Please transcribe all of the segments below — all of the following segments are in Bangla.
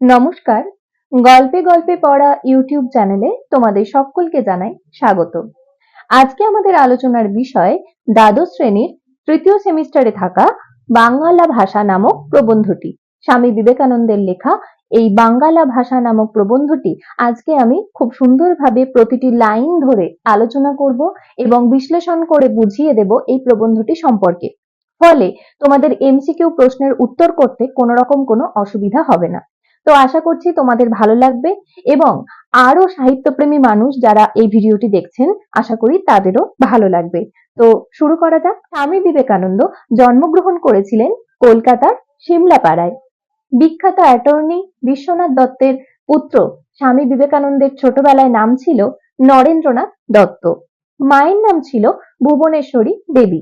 নমস্কার। গল্পে গল্পে পড়া ইউটিউব চ্যানেলে তোমাদের সকলকে জানাই স্বাগত। আজকে আমাদের আলোচনার বিষয় দ্বাদশ শ্রেণির তৃতীয় সেমিস্টারে থাকা বাংলা ভাষা নামক প্রবন্ধটি। স্বামী বিবেকানন্দের লেখা এই বাঙ্গালা ভাষা নামক প্রবন্ধটি আজকে আমি খুব সুন্দরভাবে প্রতিটি লাইন ধরে আলোচনা করব এবং বিশ্লেষণ করে বুঝিয়ে দেব এই প্রবন্ধটি সম্পর্কে। ফলে তোমাদের এমসিকিউ প্রশ্নের উত্তর করতে কোনো রকম কোনো অসুবিধা হবে না। তো আশা করছি তোমাদের ভালো লাগবে এবং আরও সাহিত্যপ্রেমী মানুষ যারা এই ভিডিওটি দেখছেন, আশা করি তাদেরও ভালো লাগবে। তো শুরু করা যাক। স্বামী বিবেকানন্দ জন্মগ্রহণ করেছিলেন কলকাতার সিমলাপাড়ায়। বিখ্যাত অ্যাটর্নি বিশ্বনাথ দত্তের পুত্র স্বামী বিবেকানন্দের ছোটবেলায় নাম ছিল নরেন্দ্রনাথ দত্ত। মায়ের নাম ছিল ভুবনেশ্বরী দেবী।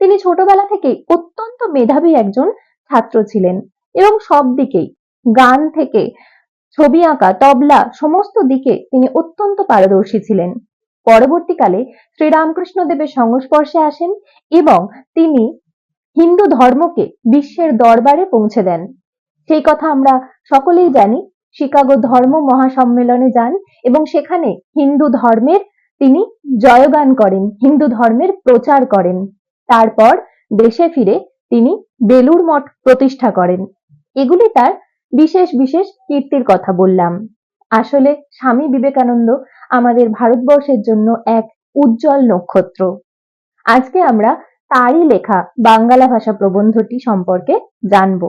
তিনি ছোটবেলা থেকেই অত্যন্ত মেধাবী একজন ছাত্র ছিলেন এবং সব দিকেই গান থেকে ছবি আঁকা, তবলা সমস্ত দিকে তিনি অত্যন্ত পারদর্শী ছিলেন। পরবর্তীকালে শ্রীরামকৃষ্ণ দেবের সংস্পর্শে আসেন এবং তিনি হিন্দু ধর্মকে বিশ্বের দরবারে পৌঁছে দেন। সেই কথা আমরা সকলেই জানি, শিকাগো ধর্ম মহাসম্মেলনে যান এবং সেখানে হিন্দু ধর্মের তিনি জয়গান করেন, হিন্দু ধর্মের প্রচার করেন। তারপর দেশে ফিরে তিনি বেলুর মঠ প্রতিষ্ঠা করেন। এগুলি তার বিশেষ বিশেষ কীর্তির কথা বললাম। আসলে স্বামী বিবেকানন্দ আমাদের ভারতবর্ষের জন্য এক উজ্জ্বল নক্ষত্র। আজকে আমরা তারই লেখা বাংলা ভাষা প্রবন্ধটি সম্পর্কে জানব।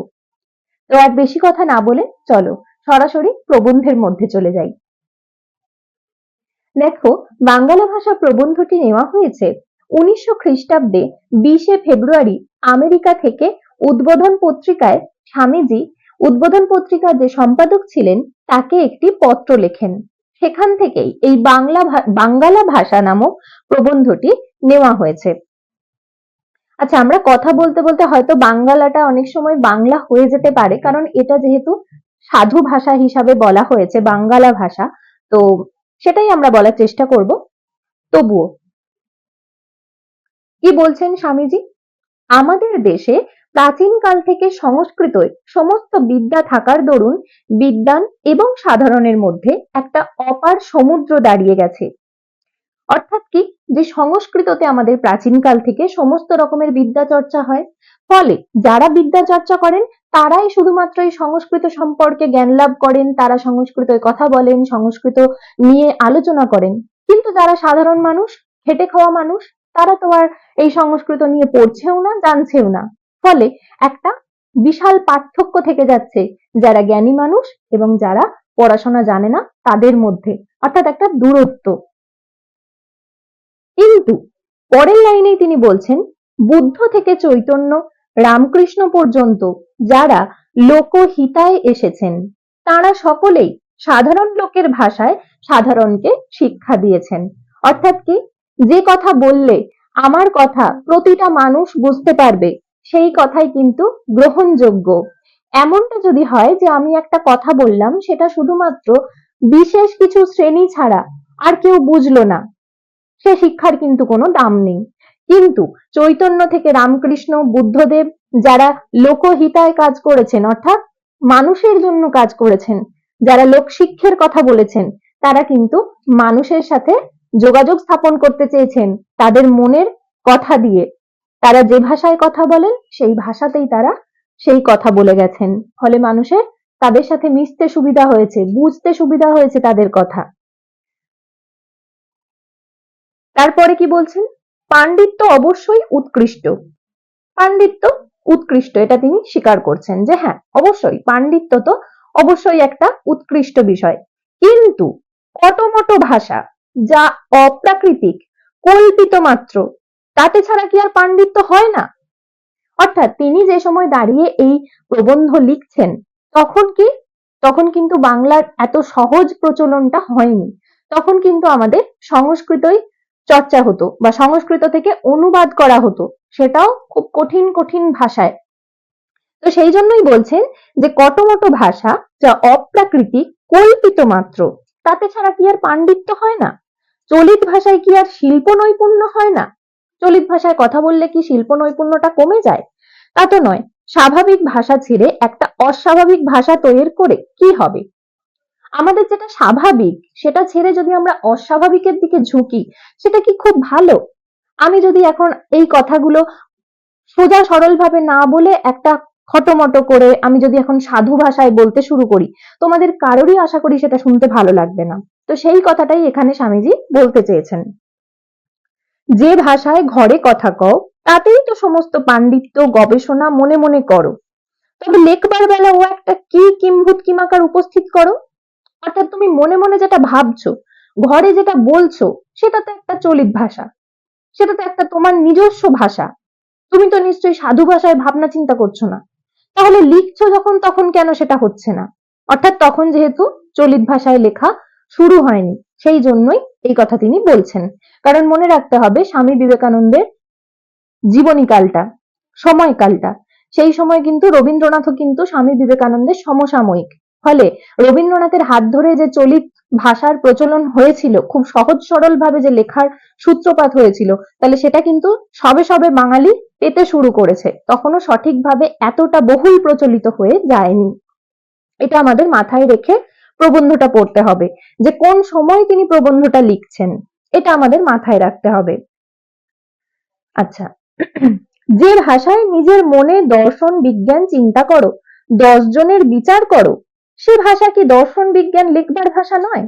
তো আর বেশি কথা না বলে চলো সরাসরি প্রবন্ধের মধ্যে চলে যাই। দেখো, বাংলা ভাষা প্রবন্ধটি নেওয়া হয়েছে উনিশশো খ্রিস্টাব্দে বিশে ফেব্রুয়ারি আমেরিকা থেকে উদ্বোধন পত্রিকায় স্বামীজি উদ্বোধন পত্রিকার যে সম্পাদক ছিলেন, তাকে একটি পত্র লেখেন। সেখান থেকেই এই বাংলা বাঙ্গালা ভাষা নামক প্রবন্ধটি নেওয়া হয়েছে। আচ্ছা আমরা কথা বলতে বলতে হয়তো বাংলাটা অনেক সময় বাংলা হয়ে যেতে পারে, কারণ এটা যেহেতু সাধু ভাষা হিসাবে বলা হয়েছে, বাঙ্গালা ভাষা, তো সেটাই আমরা বলার চেষ্টা করব। তবুও, কি বলছেন স্বামীজি? আমাদের দেশে প্রাচীনকাল থেকে সংস্কৃতই সমস্ত বিদ্যা থাকার দরুন বিদ্বান এবং সাধারণের মধ্যে একটা অপার সমুদ্র দাঁড়িয়ে গেছে। অর্থাৎ কি? যে সংস্কৃততে আমাদের প্রাচীনকাল থেকে সমস্ত রকমের বিদ্যা চর্চা হয়। ফলে যারা বিদ্যা চর্চা করেন, তারাই শুধুমাত্র এই সংস্কৃত সম্পর্কে জ্ঞান লাভ করেন, তারা সংস্কৃত কথা বলেন, সংস্কৃত নিয়ে আলোচনা করেন। কিন্তু যারা সাধারণ মানুষ, খেটে খাওয়া মানুষ, তারা তো আর এই সংস্কৃত নিয়ে পড়ছেও না, জানছেও না। ফলে একটা বিশাল পার্থক্য থেকে যাচ্ছে যারা জ্ঞানী মানুষ এবং যারা পড়াশোনা জানে না তাদের মধ্যে, অর্থাৎ একটা দূরত্ব। কিন্তু পরের লাইনেই তিনি বলছেন, বুদ্ধ থেকে চৈতন্য রামকৃষ্ণ পর্যন্ত যারা লোকহিতায় এসেছেন, তারা সকলেই সাধারণ লোকের ভাষায় সাধারণকে শিক্ষা দিয়েছেন। অর্থাৎ কি? যে কথা বললে আমার কথা প্রতিটা মানুষ বুঝতে পারবে সেই কথাই কিন্তু গ্রহণযোগ্য। এমনটা যদি হয় যে আমি একটা কথা বললাম, সেটা শুধুমাত্র বিশেষ কিছু শ্রেণি ছাড়া আর কেউ বুঝলো না। সে শিক্ষার কিন্তু কোনো দাম নেই। কিন্তু চৈতন্য থেকে রামকৃষ্ণ, বুদ্ধদেব যারা লোকহিতায় কাজ করেছেন, অর্থাৎ মানুষের জন্য কাজ করেছেন, যারা লোকশিক্ষের কথা বলেছেন, তারা কিন্তু মানুষের সাথে যোগাযোগ স্থাপন করতে চেয়েছেন তাদের মনের কথা দিয়ে। তারা যে ভাষায় কথা বলেন সেই ভাষাতেই তারা সেই কথা বলে গেছেন। ফলে মানুষের তাদের সাথে মিশতে সুবিধা হয়েছে, বুঝতে সুবিধা হয়েছে তাদের কথা। তারপরে কি বলছেন? পাণ্ডিত্য অবশ্যই উৎকৃষ্ট। পাণ্ডিত্য উৎকৃষ্ট, এটা তিনি স্বীকার করছেন যে হ্যাঁ অবশ্যই পাণ্ডিত্য তো অবশ্যই একটা উৎকৃষ্ট বিষয়। কিন্তু অটোমটো ভাষা যা অপ্রাকৃতিক কল্পিত মাত্র তাতে ছাড়া কি আর পাণ্ডিত্য হয় না? অর্থাৎ তিনি যে সময় দাঁড়িয়ে এই প্রবন্ধ লিখছেন, তখন কি? তখন কিন্তু বাংলার এত সহজ প্রচলনটা হয়নি। তখন কিন্তু আমাদের সংস্কৃতই চর্চা হতো বা সংস্কৃত থেকে অনুবাদ করা হতো, সেটাও খুব কঠিন কঠিন ভাষায়। তো সেই জন্যই বলছেন যে কটমটো ভাষা যা অপ্রাকৃতিক, কল্পিত মাত্র, তাতে ছাড়া কি আর পাণ্ডিত্য হয় না? চলিত ভাষায় কি আর শিল্প নৈপুণ্য হয় না? চলিত ভাষায় কথা বললে কি শিল্প নৈপুণ্যটা কমে যায়? তা তো নয়। স্বাভাবিক ভাষা ছেড়ে একটা অস্বাভাবিক ভাষা তৈরি করে কি হবে? আমাদের যেটা স্বাভাবিক, সেটা ছেড়ে যদি আমরা অস্বাভাবিকের দিকে ঝুঁকি, সেটা কি খুব ভালো? আমি যদি এখন এই কথাগুলো সোজা সরল ভাবে না বলে একটা খটোমটো করে আমি যদি এখন সাধু ভাষায় বলতে শুরু করি, তোমাদের কারোরই আশা করি সেটা শুনতে ভালো লাগবে না। তো সেই কথাটাই এখানে স্বামীজি বলতে চেয়েছেন। যে ভাষায় ঘরে কথা কও, তাতেই তো সমস্ত পাণ্ডিত্য গবেষণা মনে মনে করো। তবে লেখবার বেলা ও একটা কি কিম্ভূত কিমাকার উপস্থিত করো? অর্থাৎ তুমি মনে মনে যেটা ভাবছ, ঘরে যেটা বলছো, সেটা তো একটা চলিত ভাষা। সেটা তো একটা তোমার নিজস্ব ভাষা। তুমি তো নিশ্চয়ই সাধু ভাষায় ভাবনা চিন্তা করছ না। তাহলে লিখছো যখন, তখন কেন সেটা হচ্ছে না? অর্থাৎ তখন যেহেতু চলিত ভাষায় লেখা শুরু হয়নি, সেই জন্যই এই কথা তিনি বলছেন। কারণ মনে রাখতে হবে, স্বামী বিবেকানন্দের জীবনীকালটা, সময়কালটা, সেই সময় কিন্তু রবীন্দ্রনাথও কিন্তু স্বামী বিবেকানন্দের সমসাময়িক। ফলে রবীন্দ্রনাথের হাত ধরে যে চলিত ভাষার প্রচলন হয়েছিল, খুব সহজ সরল ভাবে যে লেখার সূত্রপাত হয়েছিল, তাহলে সেটা কিন্তু সবে সবে বাঙালি পেতে শুরু করেছে। তখনও সঠিকভাবে এতটা বহুল প্রচলিত হয়ে যায়নি। এটা আমাদের মাথায় রেখে প্রবন্ধটা পড়তে হবে। যে কোন সময় তিনি প্রবন্ধটা লিখছেন, এটা আমাদের মাথায় রাখতে হবে। আচ্ছা যে ভাষায় নিজের মনে দর্শন বিজ্ঞান চিন্তা করো, দশ জনের বিচার করো, সে ভাষা কি দর্শন বিজ্ঞান লিখবার ভাষা নয়?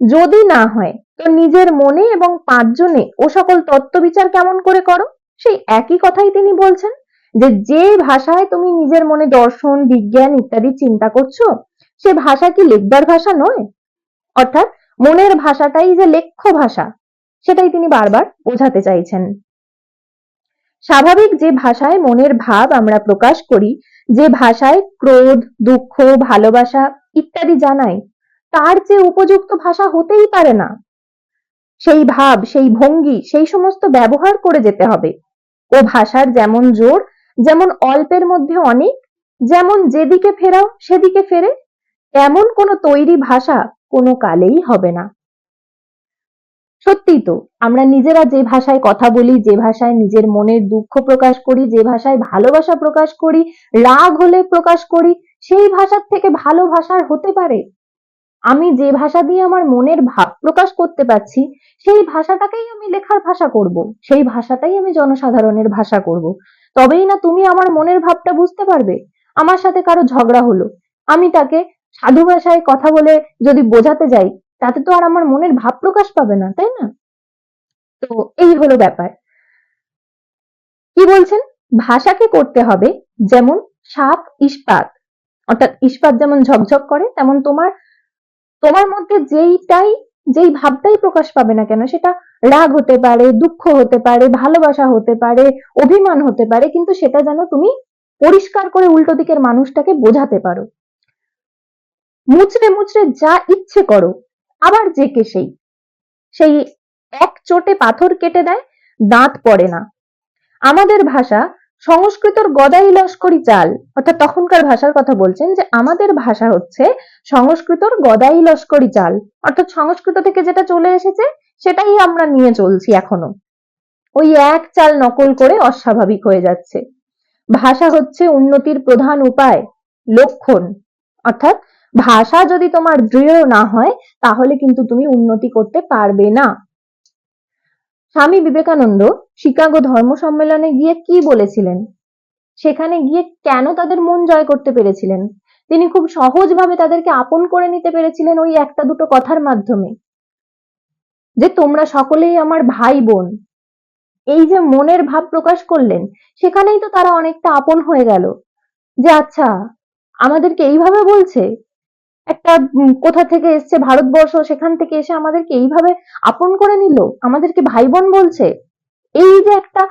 যদি না হয়, তো নিজের মনে এবং পাঁচজনে ও সকল তত্ত্ব বিচার কেমন করে করো? সেই একই কথাই তিনি বলছেন, যে যে ভাষায় তুমি নিজের মনে দর্শন, বিজ্ঞান ইত্যাদি চিন্তা করছ সে ভাষা কি লিখবার ভাষা নয়? অর্থাৎ মনের ভাষাটাই যে লেখ্য ভাষা, সেটাই তিনি বারবার বোঝাতে চাইছেন। স্বাভাবিক যে ভাষায় মনের ভাব আমরা প্রকাশ করি, যে ভাষায় ক্রোধ, দুঃখ, ভালোবাসা ইত্যাদি জানাই, তার যে উপযুক্ত ভাষা হতেই পারে না। সেই ভাব, সেই ভঙ্গি, সেই সমস্ত ব্যবহার করে যেতে হবে। ও ভাষার যেমন জোর, যেমন অল্পের মধ্যে অনেক, যেমন যেদিকে ফেরাও সেদিকে ফেরে তেমন কোনো তৈরি ভাষা কোনো কালেই হবে না। সত্যি তো, আমরা নিজেরা যে ভাষায় কথা বলি, যে ভাষায় নিজের মনের দুঃখ প্রকাশ করি, যে ভাষায় ভালোবাসা প্রকাশ করি, রাগ হলে প্রকাশ করি, সেই ভাষার থেকে ভালো ভাষার হতে পারে। আমি যে ভাষা দিয়ে আমার মনের ভাব প্রকাশ করতে পারছি, সেই ভাষাটাকেই আমি লেখার ভাষা করব, সেই ভাষাটাই আমি জনসাধারণের ভাষা করব। তবেই না তুমি আমার মনের ভাবটা বুঝতে পারবে, আমার সাথে কারও ঝগড়া হলো, আমি তাকে সাধু ভাষায় কথা বলে যদি বোঝাতে যাই, তাতে তো আর আমার মনের ভাব প্রকাশ পাবে না, তাই না? তো এই হলো ব্যাপার। কি বলছেন? ভাষাকে করতে হবে যেমন সাপ, ইস্পাত। অর্থাৎ ইস্পাত যেমন ঝকঝক করে, তেমন তোমার তোমার মধ্যে যেইটাই, যেই ভাবটাই প্রকাশ পাবে না কেন, সেটা রাগ হতে পারে, দুঃখ হতে পারে, ভালোবাসা হতে পারে, অভিমান হতে পারে, কিন্তু সেটা যেন তুমি পরিষ্কার করে উল্টো দিকের মানুষটাকে বোঝাতে পারো। মুচড়ে মুচড়ে যা ইচ্ছে করো, আবার যে কে সেই। সেই এক চোটে পাথর কেটে দেয়, দাঁত পড়ে না। আমাদের ভাষা সংস্কৃতর গদাই লস্করি চাল, অর্থাৎ তখনকার ভাষার কথা বলছেন যে আমাদের ভাষা হচ্ছে সংস্কৃতর গদাই লস্করি চাল, অর্থাৎ সংস্কৃত থেকে যেটা চলে এসেছে, সেটাই আমরা নিয়ে চলছি এখনও। ওই এক চাল নকল করে অস্বাভাবিক হয়ে যাচ্ছে। ভাষা হচ্ছে উন্নতির প্রধান উপায়, লক্ষণ, অর্থাৎ ভাষা যদি তোমার দৃঢ় না হয়, তাহলে কিন্তু তুমি উন্নতি করতে পারবে না। স্বামী বিবেকানন্দ শিকাগো ধর্ম সম্মেলনে গিয়ে কি বলেছিলেন? সেখানে গিয়ে কেন তাদের মন জয় করতে পেরেছিলেন? তিনি খুব সহজভাবে তাদেরকে আপন করে নিতে পেরেছিলেন ওই একটা দুটো কথার মাধ্যমে। যে তোমরা সকলেই আমার ভাই বোন এই যে মনের ভাব প্রকাশ করলেন, সেখানেই তো তারা অনেকটা আপন হয়ে গেল। যে আচ্ছা আমাদেরকে এইভাবে বলছে? একটা কোথা থেকে এসছে ভারতবর্ষ, সেখান থেকে এসে আমাদেরকে এইভাবে আপন করে নিল? আমাদেরকে ভাই বোন বলছে? এই যে একটা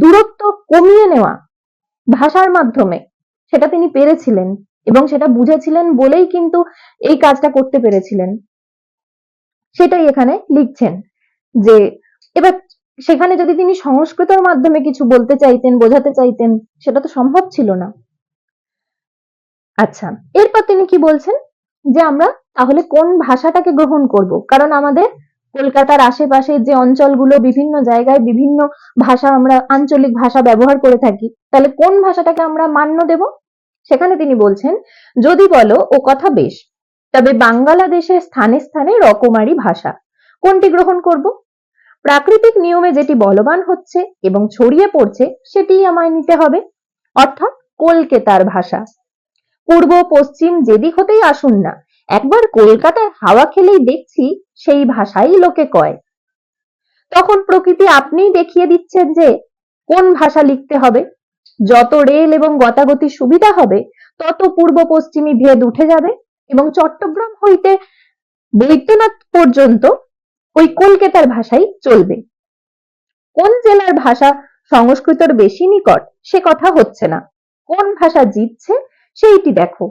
দূরত্ব কমিয়ে নেওয়া ভাষার মাধ্যমে, সেটা তিনি পেরেছিলেন এবং সেটা বুঝেছিলেন বলেই কিন্তু এই কাজটা করতে পেরেছিলেন। সেটাই এখানে লিখছেন যে, এবার সেখানে যদি তিনি সংস্কৃতর মাধ্যমে কিছু বলতে চাইতেন, বোঝাতে চাইতেন, সেটা তো সম্ভব ছিল না। আচ্ছা এরপর তিনি কি বলছেন? যে আমরা তাহলে কোন ভাষাটাকে গ্রহণ করব? কারণ আমাদের কলকাতার আশেপাশে যে অঞ্চলগুলো, বিভিন্ন জায়গায় বিভিন্ন ভাষা আমরা, আঞ্চলিক ভাষা ব্যবহার করে থাকি, তাহলে কোন ভাষাটাকে আমরা মান্য দেব? সেখানে তিনি বলছেন, যদি বলো, ও কথা বেশ, তবে বাংলাদেশের স্থানে স্থানে রকমারি ভাষা। কোনটি গ্রহণ করব? প্রাকৃতিক নিয়মে যেটি বলবান হচ্ছে এবং ছড়িয়ে পড়ছে, সেটিই আমায় নিতে হবে। অর্থাৎ কলকাতার ভাষা। পূর্ব, পশ্চিম যেদিক হতেই আসুন না। একবার কলকাতার হাওয়া খেলেই দেখছি সেই ভাষাই লোকে কয়। তখন প্রকৃতি আপনিই দেখিয়ে দিচ্ছেন যে, কোন ভাষা লিখতে হবে। যত রেল এবং গতাগতির সুবিধা হবে, তত পূর্ব, পশ্চিমী ভেদ উঠে যাবে এবং চট্টগ্রাম হইতে বৈদ্যনাথ পর্যন্ত ওই কলকাতার ভাষাই চলবে। কোন জেলার ভাষা সংস্কৃতর বেশি নিকট, সে কথা হচ্ছে না। কোন ভাষা জিতছে সেইটি দেখো।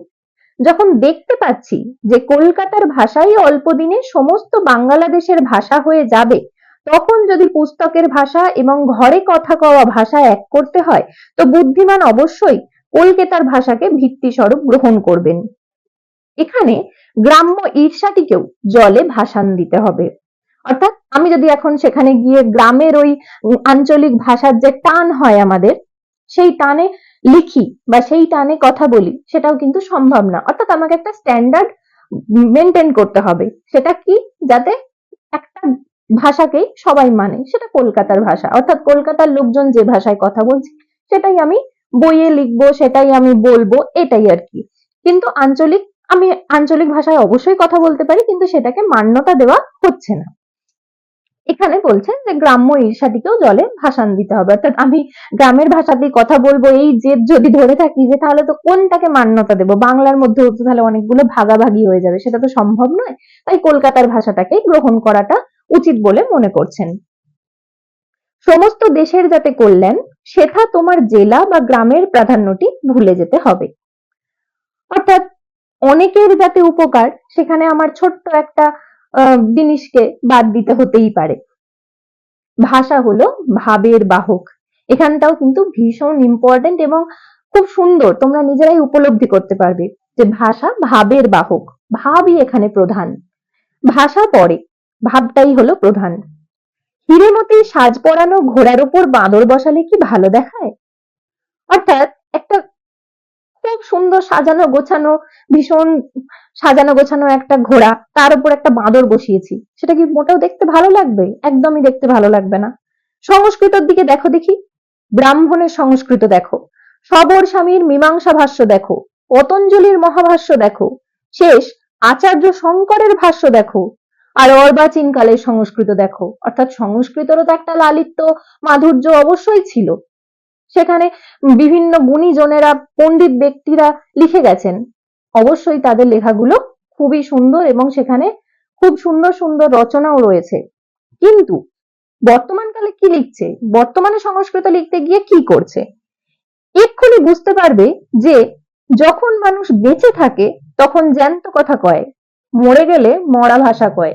যখন দেখতে পাচ্ছি যে কলকাতার ভাষাই অল্প দিনে সমস্ত বাংলাদেশের ভাষা হয়ে যাবে, তখন যদি পুস্তকের ভাষা এবং ঘরে কথা কওয়া ভাষা এক করতে হয়, তো বুদ্ধিমান অবশ্যই কলকাতার ভাষাকে ভিত্তি স্বরূপ গ্রহণ করবেন। এখানে গ্রাম্য ঈর্ষাটিকেও জলে ভাসান দিতে হবে। অর্থাৎ আমি যদি এখন সেখানে গিয়ে গ্রামের ওই আঞ্চলিক ভাষার যে টান হয় আমাদের, সেই টানে লিখি বা সেই টানে কথা বলি, সেটাও কিন্তু সম্ভব না। অর্থাৎ আমাকে একটা স্ট্যান্ডার্ড মেনটেন করতে হবে। সেটা কি? যাতে একটা ভাষাকেই সবাই মানে সেটা কলকাতার ভাষা। অর্থাৎ কলকাতার লোকজন যে ভাষায় কথা বলছে, সেটাই আমি বইয়ে লিখব, সেটাই আমি বলব, এটাই আর কি। কিন্তু আঞ্চলিক, আমি আঞ্চলিক ভাষায় অবশ্যই কথা বলতে পারি, কিন্তু সেটাকে মান্যতা দেওয়া হচ্ছে না। এখানে বলছেন যে গ্রাম্য ঈর্ষাটিকেও জলে ভাসান দিতে হবে। অর্থাৎ আমি গ্রামের ভাষাতেই কথা বলব, এই যে যদি ধরে থাকি যে তাহলে তো কোনটাকে মান্যতা দেব? বাংলার মধ্যে তো তাহলে অনেকগুলো ভাগাভাগি হয়ে যাবে, সেটা তো সম্ভব নয়। তাই কলকাতার ভাষাটাকে গ্রহণ করাটা উচিত বলে মনে করছেন। সমস্ত দেশের যাতে করলেন সেটা তোমার জেলা বা গ্রামের প্রাধান্যটি ভুলে যেতে হবে। অর্থাৎ অনেকের যাতে উপকার, সেখানে আমার ছোট্ট একটা জিনিসকে বাদ দিতে হতেই পারে। ভাষা হলো ভাবের বাহক। এখানটাও কিন্তু ভীষণ ইম্পর্টেন্ট এবং খুব সুন্দর। তোমরা নিজেরাই উপলব্ধি করতে পারবে যে ভাষা ভাবের বাহক। ভাবই এখানে প্রধান। ভাষা পরে ভাবটাই হলো প্রধান। হিরেমতি সাজ পরানো ঘোড়ার উপর বাঁদর বসালে কি ভালো দেখায়? অর্থাৎ সুন্দর সাজানো গোছানো, ভীষণ সাজানো গোছানো একটা ঘোড়া, তার উপর একটা বাঁদর বসিয়েছি। সেটা কি মোটেও দেখতে ভালো লাগবে? একদমই দেখতে ভালো লাগবে না। সংস্কৃতর দিকে দেখো দেখি। ব্রাহ্মণের সংস্কৃত দেখো। সবর স্বামীর মীমাংসা ভাষ্য দেখো। পতঞ্জলির মহাভাষ্য দেখো। শেষ আচার্য শঙ্করের ভাষ্য দেখো। আর অর্বাচীন কালের সংস্কৃত দেখো। অর্থাৎ সংস্কৃতেরও তো একটা লালিত্য, মাধুর্য অবশ্যই ছিল। সেখানে বিভিন্ন গুণীজনেরা, পণ্ডিত ব্যক্তিরা লিখে গেছেন। অবশ্যই তাদের লেখাগুলো খুবই সুন্দর এবং সেখানে খুব সুন্দর সুন্দর রচনাও রয়েছে। কিন্তু বর্তমানকালে কি লিখছে? বর্তমানে সংস্কৃত লিখতে গিয়ে কি করছে? এক্ষুনি বুঝতে পারবে যে যখন মানুষ বেঁচে থাকে, তখন জ্যান্ত কথা কয়, মরে গেলে মরা ভাষা কয়।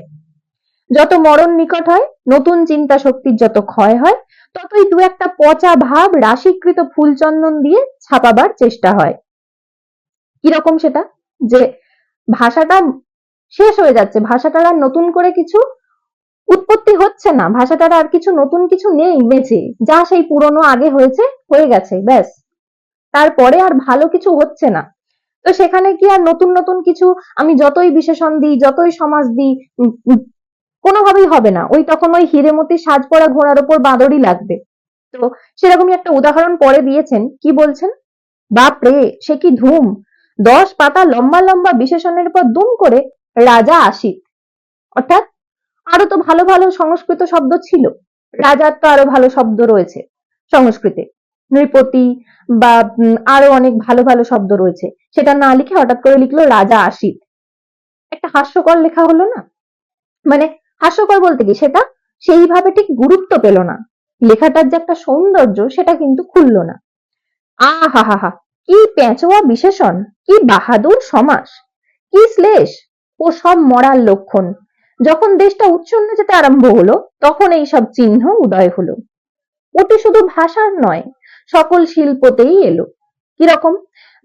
যত মরণ নিকট হয়, নতুন চিন্তা শক্তির যত ক্ষয় হয়, ততই দু একটা পচা ভাব রাশিকৃত ফুলচন্দন দিয়ে ছাপাবার চেষ্টা হয়। কীরকম সেটা? যে ভাষাটা শেষ হয়ে যাচ্ছে, ভাষাটার আর নতুন করে কিছু উৎপত্তি হচ্ছে না, ভাষাটার আর কিছু নতুন কিছু নেই, বেঁচে। যা সেই পুরনো আগে হয়েছে, হয়ে গেছে, ব্যাস। তারপরে আর ভালো কিছু হচ্ছে না। তো সেখানে কি আর নতুন নতুন কিছু আমি যতই বিশেষণ দিই, যতই সমাজ দিই কোনোভাবেই হবে না। ওই তখন ওই হিরেমতি সাজ পরা ঘোড়ার ওপর বাঁদরই লাগবে। তো সেরকমই একটা উদাহরণ পরে দিয়েছেন। কি বলছেন? বাপ সে কি ধুম? দশ পাতা লম্বা লম্বা বিশেষণের পর দুম করে রাজা আসিত অর্থাৎ আরও তো ভালো ভালো সংস্কৃত শব্দ ছিল। রাজার তো আরও ভালো শব্দ রয়েছে সংস্কৃতে। নৃপতি বা আরও অনেক ভালো ভালো শব্দ রয়েছে। সেটা না লিখে হঠাৎ করে লিখলো রাজা আসিত একটা হাস্যকর লেখা হলো না? মানে হাস্যকর বলতে কি সেটা? সেইভাবে ঠিক গুরুত্ব পেল না। লেখাটার যে একটা সৌন্দর্য, সেটা কিন্তু খুললো না। আহা হা হা কি পেঁচোয়া বিশেষণ, কি বাহাদুর সমাস, কি শ্লেষ, ও সব মরার লক্ষণ। যখন দেশটা উচ্ছন্ন যেতে আরম্ভ হলো, তখন এই সব চিহ্ন উদয় হলো। ওটি শুধু ভাষার নয়, সকল শিল্পতেই এলো। কীরকম?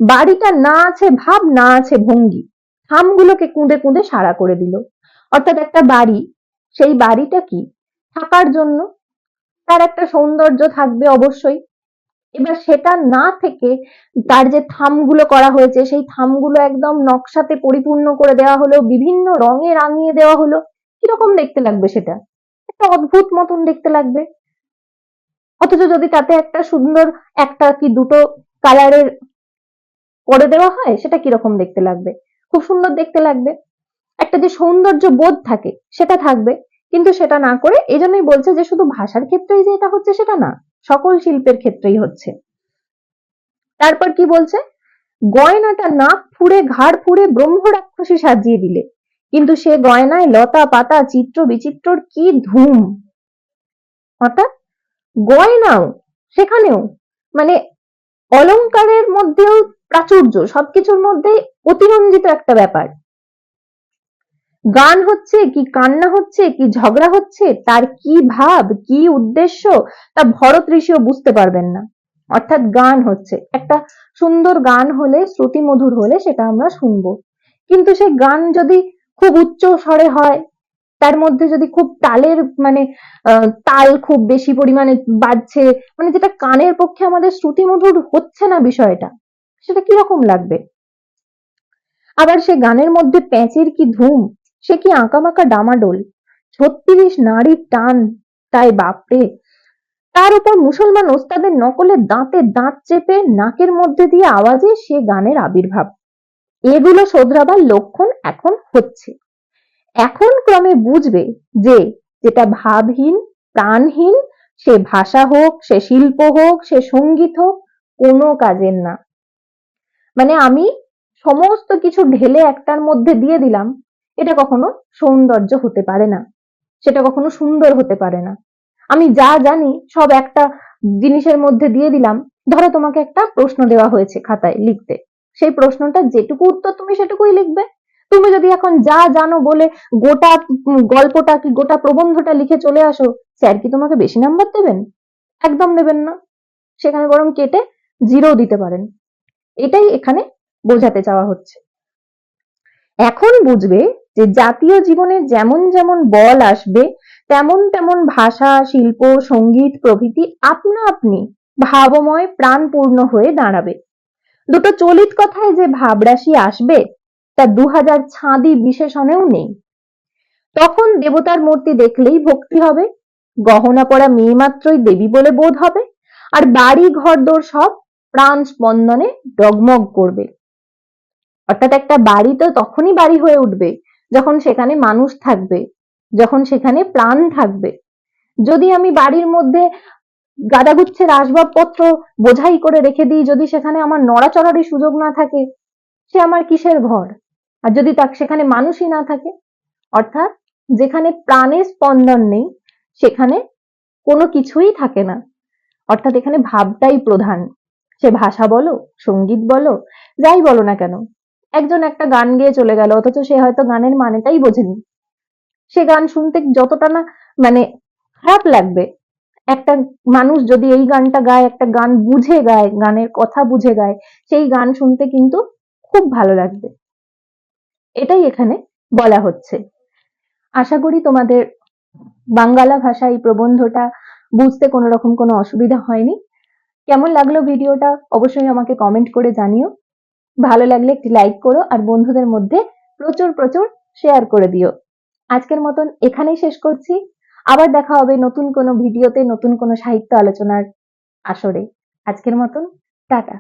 বাড়িটা না আছে ভাব, না আছে ভঙ্গি। থামগুলোকে কুঁদে কুঁদে সারা করে দিল। অর্থাৎ একটা বাড়ি সেই বাড়িটা কি? থাকার জন্য? তার একটা সৌন্দর্য থাকবে অবশ্যই। এবার সেটা না থেকে তার যে থামগুলো করা হয়েছে, সেই থামগুলো একদম নকশাতে পরিপূর্ণ করে দেওয়া হলো, বিভিন্ন রঙে রাঙিয়ে দেওয়া হলো। কীরকম দেখতে লাগবে সেটা? একটা অদ্ভুত মতন দেখতে লাগবে। অথচ যদি তাতে একটা সুন্দর একটা কি দুটো কালারের করে দেওয়া হয়, সেটা কীরকম দেখতে লাগবে? খুব সুন্দর দেখতে লাগবে। একটা যে সৌন্দর্য বোধ থাকে, সেটা থাকবে। কিন্তু সেটা না করে এই জন্যই বলছে যে শুধু ভাষার ক্ষেত্রেই যে এটা হচ্ছে সেটা না, সকল শিল্পের ক্ষেত্রেই হচ্ছে। তারপর কি বলছে? গয়নাটা নাক ফুড়ে, ঘাড় ফুড়ে ব্রহ্ম রাক্ষসী সাজিয়ে দিলে। কিন্তু সে গয়নায় লতা, পাতা, চিত্র, বিচিত্রর কি ধুম? অর্থাৎ গয়নাও সেখানেও মানে অলংকারের মধ্যেও প্রাচুর্য, সবকিছুর মধ্যেই অতিরঞ্জিত একটা ব্যাপার। গান হচ্ছে, কি কান্না হচ্ছে, কি ঝগড়া হচ্ছে, তার কি ভাব, কি উদ্দেশ্য, তা ভরত ঋষিও বুঝতে পারবেন না। অর্থাৎ গান হচ্ছে। একটা সুন্দর গান হলে শ্রুতি মধুর হলে সেটা আমরা শুনব। কিন্তু সেই গান যদি খুব উচ্চ স্বরে হয়, তার মধ্যে যদি খুব তালের মানে তাল খুব বেশি পরিমাণে বাজছে মানে যেটা কানের পক্ষে আমাদের শ্রুতি মধুর হচ্ছে না বিষয়টা, সেটা কীরকম লাগবে? আবার সে গানের মধ্যে প্যাঁচের কি ধুম সে কি আঁকামাকা ডামাডোল? ছত্রিশ নারীর টান, তাই বাপরে। তার উপর মুসলমান ওস্তাদের নকলে দাঁতে দাঁত চেপে নাকের মধ্যে দিয়ে আওয়াজে সে গানের আবির্ভাব। এগুলো শোধরাবার লক্ষণ এখন হচ্ছে। এখন ক্রমে বুঝবে যে, যেটা ভাবহীন, প্রাণহীন, সে ভাষা হোক, সে শিল্প হোক, সে সংগীত হোক, কোনো কাজের না। মানে আমি সমস্ত কিছু ঢেলে একটার মধ্যে দিয়ে দিলাম এটা কখনো সৌন্দর্য হতে পারে না। সেটা কখনো সুন্দর হতে পারে না। আমি যা জানি, সব একটা জিনিসের মধ্যে দিয়ে দিলাম। ধরো তোমাকে একটা প্রশ্ন দেওয়া হয়েছে খাতায় লিখতে। সেই প্রশ্নটা যেটুকু উত্তর তুমি সেটুকুই লিখবে। তুমি যদি এখন যা জানো বলে গোটা গল্পটা কি গোটা প্রবন্ধটা লিখে চলে আসো, স্যার কি তোমাকে বেশি নাম্বার দেবেন? একদম দেবেন না। সেখানে বরং কেটে জিরো দিতে পারেন। এটাই এখানে বোঝাতে চাওয়া হচ্ছে। এখন বুঝবে যে জাতীয় জীবনে যেমন যেমন বল আসবে, তেমন তেমন ভাষা, শিল্প, সংগীত প্রভৃতি আপনা আপনি ভাবময় প্রাণপূর্ণ হয়ে দাঁড়াবে। দুটো চলিত কথায় যে ভাবরাশি আসবে, তা দু হাজার ছাঁদি বিশেষণেও নেই। তখন দেবতার মূর্তি দেখলেই ভক্তি হবে, গহনা পরা মেয়ে মাত্রই দেবী বলে বোধ হবে, আর বাড়ি ঘর দোর সব প্রাণ স্পন্দনে ডগমগ করবে। অর্থাৎ একটা বাড়ি তো তখনই বাড়ি হয়ে উঠবে যখন সেখানে মানুষ থাকবে, যখন সেখানে প্রাণ থাকবে। যদি আমি বাড়ির মধ্যে গাদাগুচ্ছের আসবাবপত্র বোঝাই করে রেখে দিই, যদি সেখানে আমার নড়াচড়ারই সুযোগ না থাকে, সে আমার কিসের ঘর? আর যদি তার সেখানে মানুষই না থাকে, অর্থাৎ যেখানে প্রাণের স্পন্দন নেই, সেখানে কোনো কিছুই থাকে না। অর্থাৎ এখানে ভাবটাই প্রধান। সে ভাষা বলো, সংগীত বলো, যাই বলো না কেন একজন একটা গান গেয়ে চলে গেল, অথচ সে হয়তো গানের মানেটাই বোঝেনি। সে গান শুনতে যতটা না মানে খারাপ লাগবে, একটা মানুষ যদি এই গানটা গায়, একটা গান বুঝে গায়, গানের কথা বুঝে গায়, সেই গান শুনতে কিন্তু খুব ভালো লাগবে। এটাই এখানে বলা হচ্ছে। আশা করি তোমাদের বাঙ্গালা ভাষা এই প্রবন্ধটা বুঝতে কোনো রকম কোনো অসুবিধা হয়নি। কেমন লাগল ভিডিওটা, অবশ্যই আমাকে কমেন্ট করে জানিও। ভালো লাগলে একটি লাইক করো আর বন্ধুদের মধ্যে প্রচুর প্রচুর শেয়ার করে দিও। আজকের মতন এখানেই শেষ করছি। আবার দেখা হবে নতুন কোনো ভিডিওতে নতুন কোনো সাহিত্য আলোচনার আসরে। আজকের মতন, টাটা।